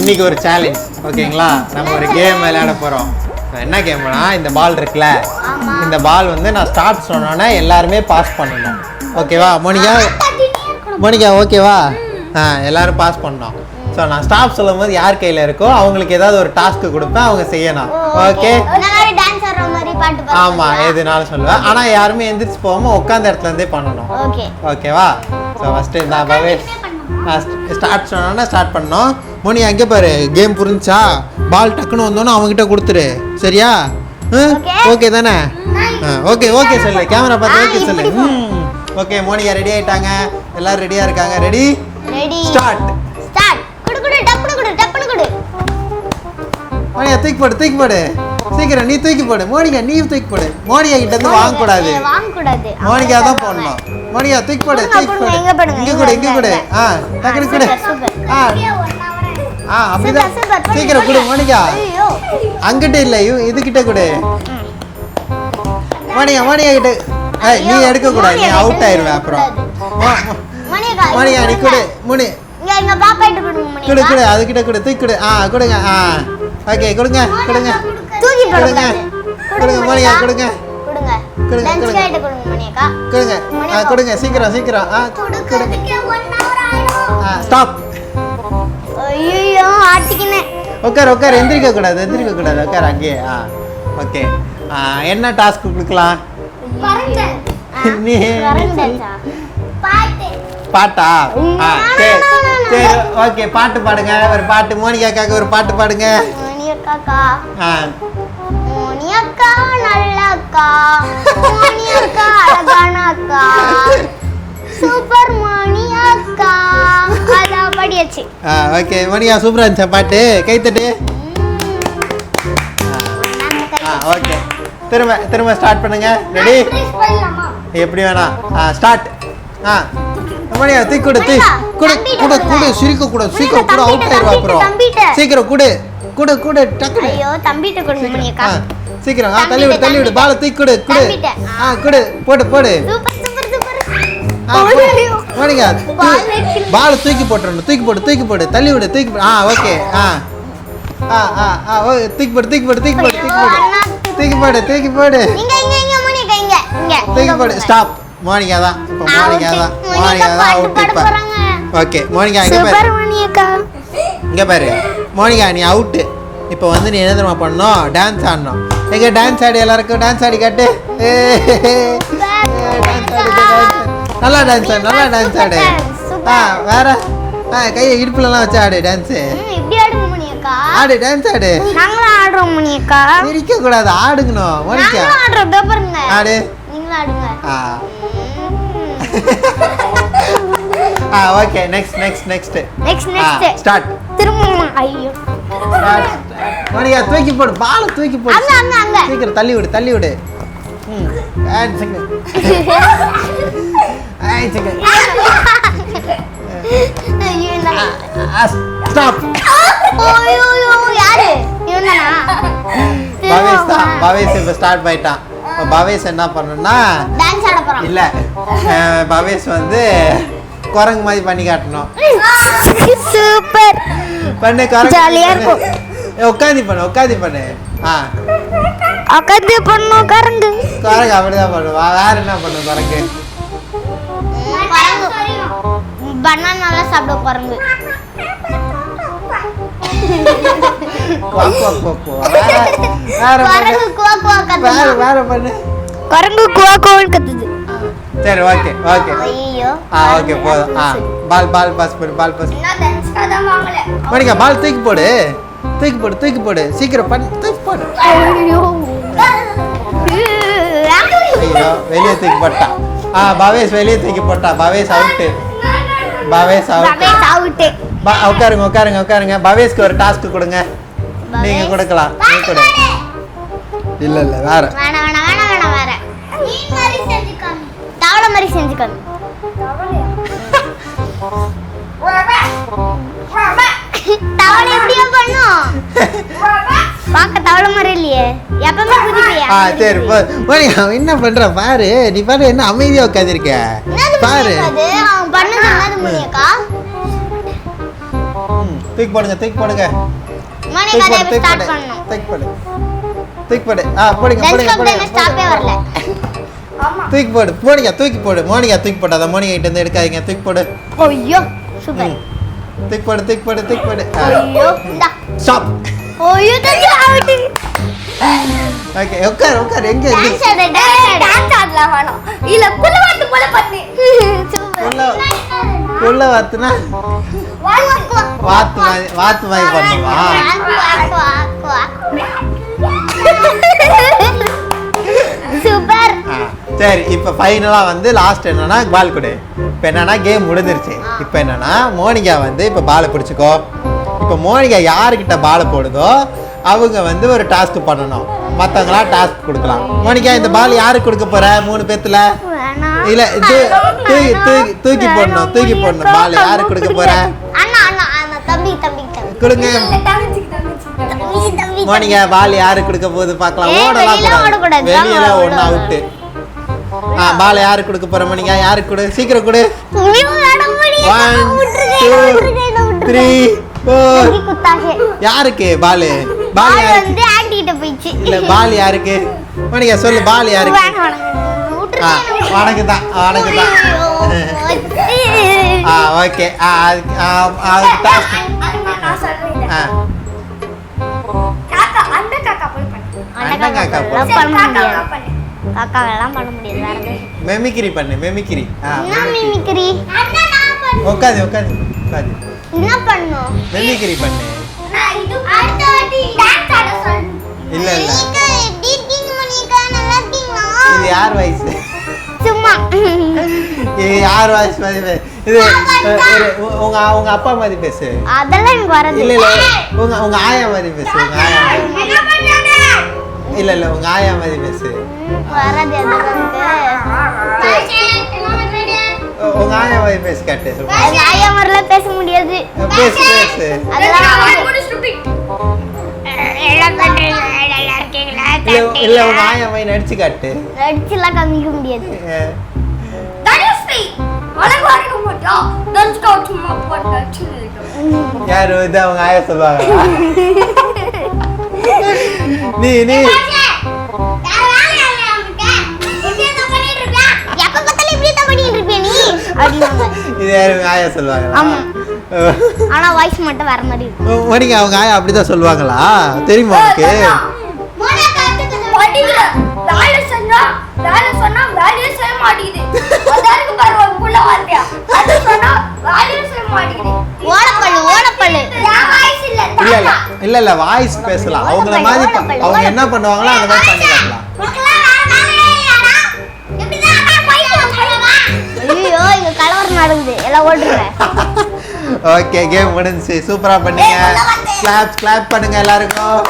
இன்னைக்கு ஒரு சேலஞ்ச் ஓகேங்களா? நம்ம ஒரு கேம் விளையாட போறோம். என்ன கேம்னா இந்த பால் இருக்குல்ல? இந்த பால் வந்து நான் ஸ்டார்ட் சொன்னோன்னே எல்லாருமே பாஸ் பண்ணணும். ஓகேவா மோனிகா? மோனிகா ஓகேவா ஆ எல்லாரும் பாஸ் பண்ணோம். ஸோ நான் ஸ்டாப் சொல்லும் போது யார் கையில் இருக்கோ அவங்களுக்கு ஏதாவது ஒரு டாஸ்க் கொடுப்பேன் அவங்க செய்யணும். ஓகே ஆமாம் எதுனாலும் சொல்லுவேன். ஆனால் யாருமே எந்திரிச்சு போகாமல் உட்காந்த இடத்துல இருந்தே பண்ணணும். ஓகே ஓகேவா ஸோ ஃபஸ்ட்டு நான் பவேஷ் ஸ்டார்ட் சொன்னோன்னா ஸ்டார்ட் பண்ணோம். மோனி அங்கே பாரு கேம் புரிஞ்சா பால் டக்குன்னு வந்தோன்னே அவங்ககிட்ட கொடுத்துரு. சரியா. ஓகே தானே? ஓகே ஓகே சொல்லு. கேமரா பார்த்து ஓகே சொல்லு. ஓகே மோனிகா ரெடி ஆயிட்டாங்க. எல்லாரும் ரெடியாக இருக்காங்க. ரெடி ரெடி ஸ்டார்ட் ஸ்டார்ட் குடு குடு டப்புனு குடு டப்புனு குடு. மோனிகா தூக்கி போடு தூக்கி போடு. சீக்கிரம் நீ தூக்கி போடு. மோனிகா நீ தூக்கி போடு. மோனிகா கிட்ட இருந்து வாங்கக்கூடாது. வாங்க கூடாது மோனிகா தான் போடணும். மோனிகா தூக்கி போடு தூக்கி போடு. இங்க கொடு இங்க கொடு. ஆ டக்குனு கொடு. ஆ. ஆ அப்படிதான். சீக்கிரம் கொடு மோனிகா. ஐயோ. அங்கிட்ட இல்ல இவ- இதுகிட்ட கொடு. மோனிகா மோனிகா கிட்ட ஏய் நீ ஐயோ, எடுக்க கூடாது நீ அவுட் ஆயிருவே அப்புறம். மோனிகா நீ கொடு முனி. இங்க எங்க பாப்பா கிட்ட கொடுங்க கொடு கொடு அதுகிட்ட கொடு தூக்கி கொடு. ஆ கொடுங்க ஆ. ஓகே கொடுங்க கொடுங்க. தூக்கி கொடுங்க. கொடுங்க மோனிகா கொடுங்க. கொடுங்க. கொடுங்க, கொடுங்க. ஆ கொடுங்க சீக்கிரம் சீக்கிரம். ஆ கொடுங்க. கொடுக்கறதுக்கு 1 hour ஆயிடும் ஆ ஸ்டாப் ஐயோ ஆட்டிக்கினேன் உட்கார் உட்கார் எந்திரிக்க கூடாது எந்திரிக்க கூடாது. உட்கார் அங்கேயே ஆ ஓகே. என்ன டாஸ்க் கொடுக்கலாம்? நீ பாட்டு. ஆ சரி. சரி ஓகே பாட்டு பாடுங்க. ஒரு பாட்டு மோனிகாக்காக ஒரு பாட்டு பாடுங்க. மணியக்காக்கா ஆ. நல்ல அக்கா மோனியக்கா அழகான அக்கா சூப்பர் மணி படியாச்சு ஆ ஓகே. மோனிகா சூப்பராக இருந்துச்சா பாட்டு? கைத்தட்டு ஆ ஓகே. திரும்ப திரும்ப ஸ்டார்ட் பண்ணுங்க. ரெடி எப்படி வேணா. ஆ ஸ்டார்ட் ஆ. மணியா தூக்கி கொடு தூ கொடு கொடு கொடு. சிரிக்க கூடாது சீக்கிரம் கூட அவுட் ஆயிருவா அப்புறம். சீக்கிரம் கொடு கொடு கொடு டக்குனு. ஐயோ தம்பிட்ட கொடுங்க மணியக்கா சீக்கிரம். ஆ தள்ளி விடு தள்ளி விடு பாலை தூக்கி கொடு கொடு. ஆ கொடு போடு போடு. Super super super. ஆ மணிகா பால் தூக்கி போட்டுறணும். தூக்கி போடு தூக்கி போடு தள்ளி விடு தூக்கி போடு ஆ ஓகே ஆ. ஆ ஆ ஆ ஓ தூக்கி போடு தூக்கி போடு தூக்கி போடு தூக்கி போடு. தூக்கி போடு தூக்கி போடு. ஸ்டாப் மோனிகா தான். இப்போ மோனிகா தான். மோனிகா தான் அவுட் இப்போ ஓகே மோனிகா இங்கே பாரு. இங்கே பாரு. மோனிகா நீ அவுட்டு இப்போ வந்து நீ என்ன தெரியுமா பண்ணணும்? டான்ஸ் ஆடணும். எங்க டான்ஸ் ஆடி எல்லாருக்கும்? டான்ஸ் ஆடி காட்டு. நல்லா டான்ஸ் ஆடு நல்லா டான்ஸ் ஆடு. ஆ வேற ஆ கையை இடுப்புலலாம் வச்சு ஆடு டான்ஸு இப்படி ஆடுங்க மணியக்கா ஆடு டான்ஸ் ஆடு. நாங்களும் ஆடுறோம் மணியக்கா சிரிக்க கூடாது ஆடுங்கணும் மோனிகா நாங்களும் ஆடுறோம் இதோ பாருங்க. ஆடு. நீங்களும் ஆடுங்க. ஆ. ஆ okay next next next next next start திரும்ப ஐயோ. மணிகா தூக்கி போடு பாலை தூக்கி போடு. அங்க அங்க அங்க. சீக்கிரம் தள்ளி விடு தள்ளி விடு. ம் ஆ, சீக்கிரம். ஆ, ஸ்டாப் ஐயோ, யாரு இவன்தானா? பவேஷ் தான் பவேஷ் இப்போ ஸ்டார்ட் பண்ணிட்டான் இப்போ பவேஷ் என்ன பண்ணணும்னா டான்ஸ் ஆட போறான் இல்லை பவேஷ் வந்து குரங்கு மாதிரி பண்ணி காட்டணும் சூப்பர் பண்ணு குரங்கு ஜாலியா. ஏய், உட்காந்து பண்ணு உட்காந்து பண்ணு ஆ உட்காந்து பண்ணும் கரண்டு குரங்கு அப்படிதான் பண்ணுவா வேற என்ன பண்ணும் குரங்கு குரங்கு பனானாலாம் சாப்பிட குரங்கு குரங்கு குவா குவா வேற கத்துது. வேற பண்ணு. குரங்கு குவா குவான்னு கத்துது. ஆ, சரி ஓகே ஓகே. ஐயோ ஆ ஓகே போதும். ஆ பால் பால் பாஸ் பண்ணு பால் பாஸ். மணிக்கா பால் தூக்கி போடு. தூக்கி போடு தூக்கி போடு. சீக்கிரம் பண்ணி தூக்கி போடு. வெளியே தூக்கி போட்டான் ஆ பவேஷ் வெளியே தூக்கி போட்டான் Bhavesh out Bhavesh out Ramesh out பா உட்காருங்க உட்காருங்க உட்காருங்க. பவேஷ்க்கு ஒரு டாஸ்க் கொடுங்க. நீங்க கொடுக்கலாம். நீ கொடு இல்ல இல்ல வேற. மாதிரி செஞ்சு காமி தவளை மாதிரி செஞ்சு காமி தவளை எப்படியா பண்ணும். பார்க்க தவளை மாதிரி இல்லையே. எப்பவுமே குதிப்பியா? ஆ சரி என்ன பண்ற பாரு நீ பாரு என்ன அமைதியா உட்காந்துருக்க என்னது அது முடியக்கா. தூக்கி போடுங்க தூக்கி போடுங்க. மோனிகா தூக்கி போடு டைம் தூக்கி ஸ்டார்ட் போடு பண்ணணும். தூக்கி போடு. தூக்கி போடு. ஆ போடுங்க போடுங்க போடுங்க ஸ்டாப்பே வரல. ஆமா. தூக்கி போடு மோனிகா தூக்கி போடு. மோனிகா தூக்கி போடாத மோனிகா கிட்ட இருந்து எடுக்காதீங்க தூக்கி போடு. ஐயோ சூப்பர். தூக்கி போடு தூக்கி போடு தூக்கி போடு. ஐயோ இந்தா. ஸ்டாப் ஐயோ தச்சு அவுட் ஓகே உட்கார் உட்கார் எங்க எங்க டான்ஸ் ஆடு டான்ஸ் ஆடு. டான்ஸ் ஆடலாம் வேணாம். இல்ல குலவாட்டு போல பண்ணு. உள்ள உள்ள வாத்துனா? வாத்து மாதிரி வாத்து மாதிரி பண்ணுவா? சூப்பர். சரி இப்போ ஃபைனலாக வந்து லாஸ்ட் என்னன்னா பால் கொடு. இப்போ என்னன்னா கேம் முடிஞ்சிருச்சு. இப்போ என்னன்னா மோனிகா வந்து இப்போ பாலை பிடிச்சிக்கோ. இப்போ மோனிகா யாருக்கிட்ட பாலை போடுதோ அவங்க வந்து ஒரு டாஸ்க் பண்ணணும். மற்றவங்களாம் டாஸ்க் கொடுக்கலாம். மோனிகா இந்த பால் யாருக்கு கொடுக்க போற? மூணு பேத்துல? இல்ல தூக்கி தூக்கி தூக்கி போடணும் தூக்கி போடணும். பால் யாருக்கு கொடுக்க போற? கொடுங்க. மோனிகா பால் யாருக்கு கொடுக்க போகுது பார்க்கலாம். ஓடலாம் வெளியில ஆமா, ஒன்று ஓட அவுட்டு ஆ பால் யாருக்கு கொடுக்க போற மோனிகா? யாருக்கு கொடு? சீக்கிரம் கொடு. ஐயோ, விட முடியல. ஒன் விட்டுருங்க, டூ விட்டுருங்க, என்னை விட்டுருங்க. த்ரீ ஃபோர் தம்பி குத்தாகே. யாருக்கு? பால். பால் யாருக்கு? இல்ல பால் யாருக்கு? மோனிகா சொல்லு பால் யாருக்கு. ஆ உனக்கு தான் உனக்கு தான். ஆ ஓகே. ஆ அதுக்கு ஆ, அதுக்கு டாஸ்க் ஆ. காக்கா அந்த காக்கா போய் பண்ணு. அண்ணன் காக்கா போ. அதெல்லாம் சரி, பண்ண காக்கா முடியாது. பண்ணு. காக்காவெல்லாம் பண்ண முடியாது வேற எதுவும். மெமிக்ரி பண்ணு மெமிக்ரி ஆ என்ன மிமிக்ரி உட்காது உட்காது உட்காது என்ன பண்ணும்? மெமிக்ரி பண்ணு. யார் வயசு மாதிரி இது உங்க உங்க அப்பா மாதிரி பேசு. அதெல்லாம் எனக்கு வரது. இல்ல இல்ல உங்க உங்க ஆயா மாதிரி பேசு உங்க ஆயா இல்ல இல்ல உங்க ஆயா மாதிரி பேசு. வரது உங்க ஆயா மாதிரி பேசு கட்டு சும்மா ஆயா மாதிரிலாம் பேச முடியாது. பேசு பேசு. அதெல்லாம் இல்ல இல்ல உங்க ஆயா மாதிரி நடிச்சு காட்டு. நடிச்சுலாம் காமிக்க முடியாது. அஹ், தனுஸ்ரீ, சும்மா போட்டு வச்சிருக்கோம். யாரு வந்து அவங்க ஆயா சொல்லுவாங்க நீ நீ. ஆனா வாய்ஸ் மட்டும் வர மாதிரி அவங்க ஆயா அப்படிதான் சொல்லுவாங்களா தெரியுமா உனக்கு இல்ல, இல்ல இல்ல. இல்ல வாய்ஸ் பேசலாம் அவங்கள மாதிரி அவங்க என்ன பண்ணுவாங்களோ அந்த மாதிரி பண்ணி காட்டலாம்? ஐயோ இங்க கலவரம் நடக்குது. எல்லாம் ஓடுறேன் ஓகே கேம் முடிஞ்சுச்சு. சூப்பரா பண்ணீங்க. கிளாப் கிளாப் பண்ணுங்க எல்லாருக்கும்.